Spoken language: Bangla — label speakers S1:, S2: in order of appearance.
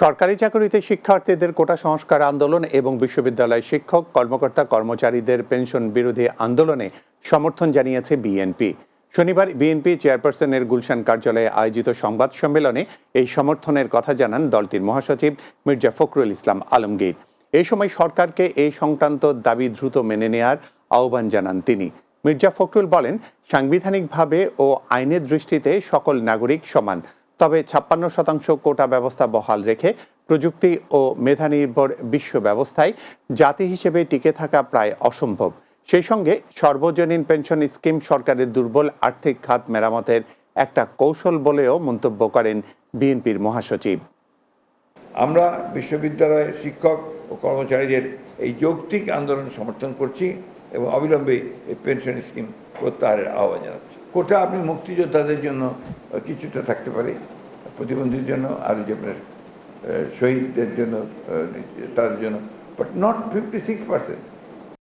S1: সরকারি চাকরিতে শিক্ষার্থীদের কোটা সংস্কার আন্দোলন এবং বিশ্ববিদ্যালয় শিক্ষক, কর্মকর্তা, কর্মচারীদের পেনশন বিরোধী আন্দোলনে সমর্থন জানিয়েছে বিএনপি শনিবার বিএনপি চেয়ারপারসনের গুলশান কার্যালয়ে আয়োজিত সংবাদ সম্মেলনে এই সমর্থনের কথা জানান দলটির মহাসচিব মির্জা ফখরুল ইসলাম আলমগীর। এই সময় সরকারকে এই সংক্রান্ত দাবি দ্রুত মেনে নেয়ার আহ্বান জানান তিনি। মির্জা ফখরুল বলেন, সাংবিধানিকভাবে ও আইনের দৃষ্টিতে সকল নাগরিক সমান। তবে ছাপ্পান্ন শতাংশ কোটা ব্যবস্থা বহাল রেখে প্রযুক্তি ও মেধা নির্ভর বিশ্ব ব্যবস্থায় জাতি হিসেবে টিকে থাকা প্রায় অসম্ভব। সেই সঙ্গে সর্বজনীন পেনশন স্কিম সরকারের দুর্বল আর্থিক খাত মেরামতের একটা কৌশল বলেও মন্তব্য করেন বিএনপির মহাসচিব।
S2: আমরা বিশ্ববিদ্যালয়ের শিক্ষক ও কর্মচারীদের এই যৌক্তিক আন্দোলন সমর্থন করছি এবং অবিলম্বে এই পেনশন স্কিম প্রত্যাহারের আহ্বান জানাচ্ছি। কোটা আপনি মুক্তিযোদ্ধাদের জন্য কিছুটা থাকতে পারে। প্রতিবন্ধীর জন্য আর যে আপনার শহীদদের জন্য তার জন্য but not fifty six percent